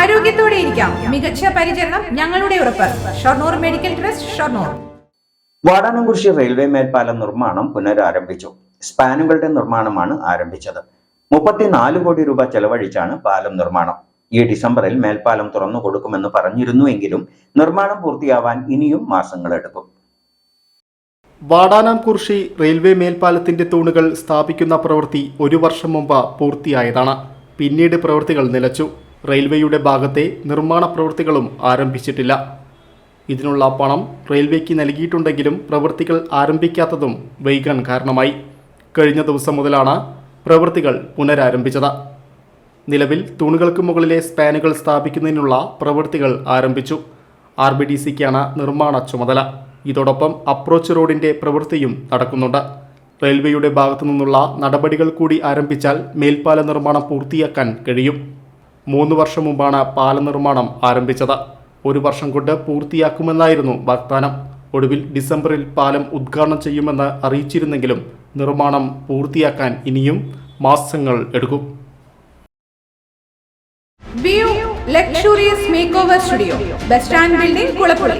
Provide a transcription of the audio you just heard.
ആരോഗ്യത്തോടെ ഇരിക്കാം. മികച്ച പരിചരണം ഞങ്ങളുടെ ഉറപ്പ്. Shoranur medical trust Shoranur. Vadanamkurissi railway മേൽപ്പാലം നിർമ്മാണം പുനരാരംഭിച്ചു. സ്പാനുകളുടെ നിർമ്മാണമാണ് ആരംഭിച്ചത്. മുപ്പത്തിനാല് കോടി രൂപ ചെലവഴിച്ചാണ് പാലം നിർമ്മാണം. ഈ ഡിസംബറിൽ മേൽപ്പാലം തുറന്നു കൊടുക്കുമെന്ന് പറഞ്ഞിരുന്നുവെങ്കിലും നിർമ്മാണം പൂർത്തിയാവാൻ ഇനിയും മാസങ്ങളെടുക്കും വാടാനാംകുർഷി റെയിൽവേ മേൽപ്പാലത്തിന്റെ തൂണുകൾ സ്ഥാപിക്കുന്ന പ്രവൃത്തി ഒരു വർഷം മുമ്പ് പൂർത്തിയായതാണ്. പിന്നീട് പ്രവൃത്തികൾ നിലച്ചു. റെയിൽവേയുടെ ഭാഗത്തെ നിർമ്മാണ പ്രവൃത്തികളും ആരംഭിച്ചിട്ടില്ല. ഇതിനുള്ള പണം റെയിൽവേക്ക് നൽകിയിട്ടുണ്ടെങ്കിലും പ്രവൃത്തികൾ ആരംഭിക്കാത്തതും വൈകാൻ കാരണമായി. കഴിഞ്ഞ ദിവസം മുതലാണ് പ്രവൃത്തികൾ പുനരാരംഭിച്ചത്. നിലവിൽ തൂണുകൾക്ക് മുകളിലെ സ്പാനുകൾ സ്ഥാപിക്കുന്നതിനുള്ള പ്രവൃത്തികൾ ആരംഭിച്ചു. ആർ ബി ഡി സിക്കാണ് നിർമ്മാണ ചുമതല. ഇതോടൊപ്പം അപ്രോച്ച് റോഡിന്റെ പ്രവൃത്തിയും നടക്കുന്നുണ്ട്. റെയിൽവേയുടെ ഭാഗത്തു നിന്നുള്ള നടപടികൾ കൂടി ആരംഭിച്ചാൽ മേൽപ്പാല നിർമ്മാണം പൂർത്തിയാക്കാൻ കഴിയും. മൂന്ന് വർഷം മുമ്പാണ് പാല നിർമ്മാണം ആരംഭിച്ചത്. ഒരു വർഷം കൊണ്ട് പൂർത്തിയാക്കുമെന്നായിരുന്നു വാഗ്ദാനം. ഒടുവിൽ ഡിസംബറിൽ പാലം ഉദ്ഘാടനം ചെയ്യുമെന്ന് അറിയിച്ചിരുന്നെങ്കിലും നിർമ്മാണം പൂർത്തിയാക്കാൻ ഇനിയും മാസങ്ങൾ എടുക്കും. Luxurious makeover studio bus stand building Kulappully